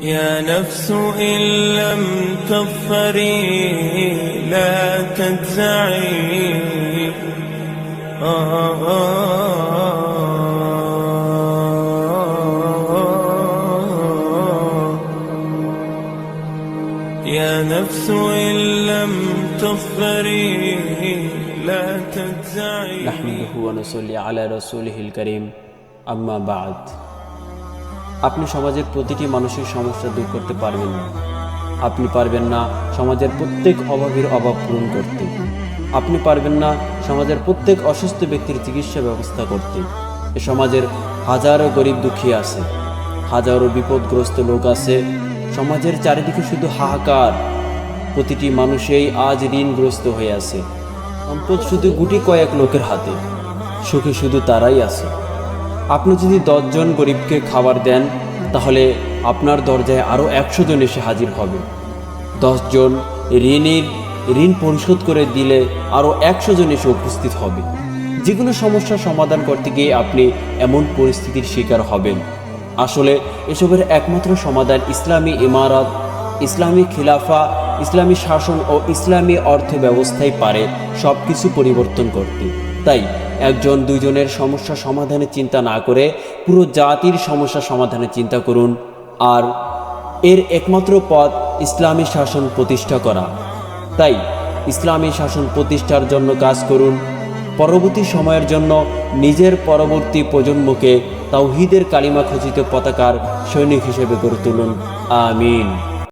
يا نفس إن لم تظفري لا تنزعي آه يا نفس إن لم تظفري لا تنزعي نحمده ونصلي على رسوله الكريم. أما بعد. আপনি সমাজের প্রতিটি মানুষের সমস্যা দূর করতে পারবেন না। আপনি পারবেন না সমাজের প্রত্যেক অভাবের অভাব পূরণ করতে। আপনি পারবেন না সমাজের প্রত্যেক অসুস্থ ব্যক্তির চিকিৎসা ব্যবস্থা করতে। এ সমাজের হাজারো গরিব দুঃখী আছে, হাজারো বিপদগ্রস্ত লোক আছে। সমাজের চারিদিকে শুধু হাহাকার। প্রতিটি মানুষেই আজ ঋণগ্রস্ত হয়ে আছে। সম্পদ শুধু গুটি কয়েক লোকের হাতে, সুখে শুধু তারাই আছে। আপনি যদি দশজন গরিবকে খাবার দেন, তাহলে আপনার দরজায় আরও একশো জন এসে হাজির হবে। দশজন ঋণের ঋণ পরিশোধ করে দিলে আরও একশো জন এসে উপস্থিত হবে। যে কোনো সমস্যার সমাধান করতে গিয়ে আপনি এমন পরিস্থিতির শিকার হবেন। আসলে এসবের একমাত্র সমাধান ইসলামী ইমারত, ইসলামী খিলাফা, ইসলামী শাসন ও ইসলামী অর্থ ব্যবস্থাই পারে সব কিছু পরিবর্তন করতে। তাই একজন, দুইজনের সমস্যা সমাধানের চিন্তা না করে পুরো জাতির সমস্যা সমাধানের চিন্তা করুন আর এর একমাত্র পথ ইসলামী শাসন প্রতিষ্ঠা করা। তাই ইসলামী শাসন প্রতিষ্ঠার জন্য কাজ করুন। পরবর্তী সময়ের জন্য নিজের পরবর্তী প্রজন্মকে তাওহিদের কালিমা খচিত পতাকার সৈনিক হিসেবে গড়ে তুলুন। আমিন।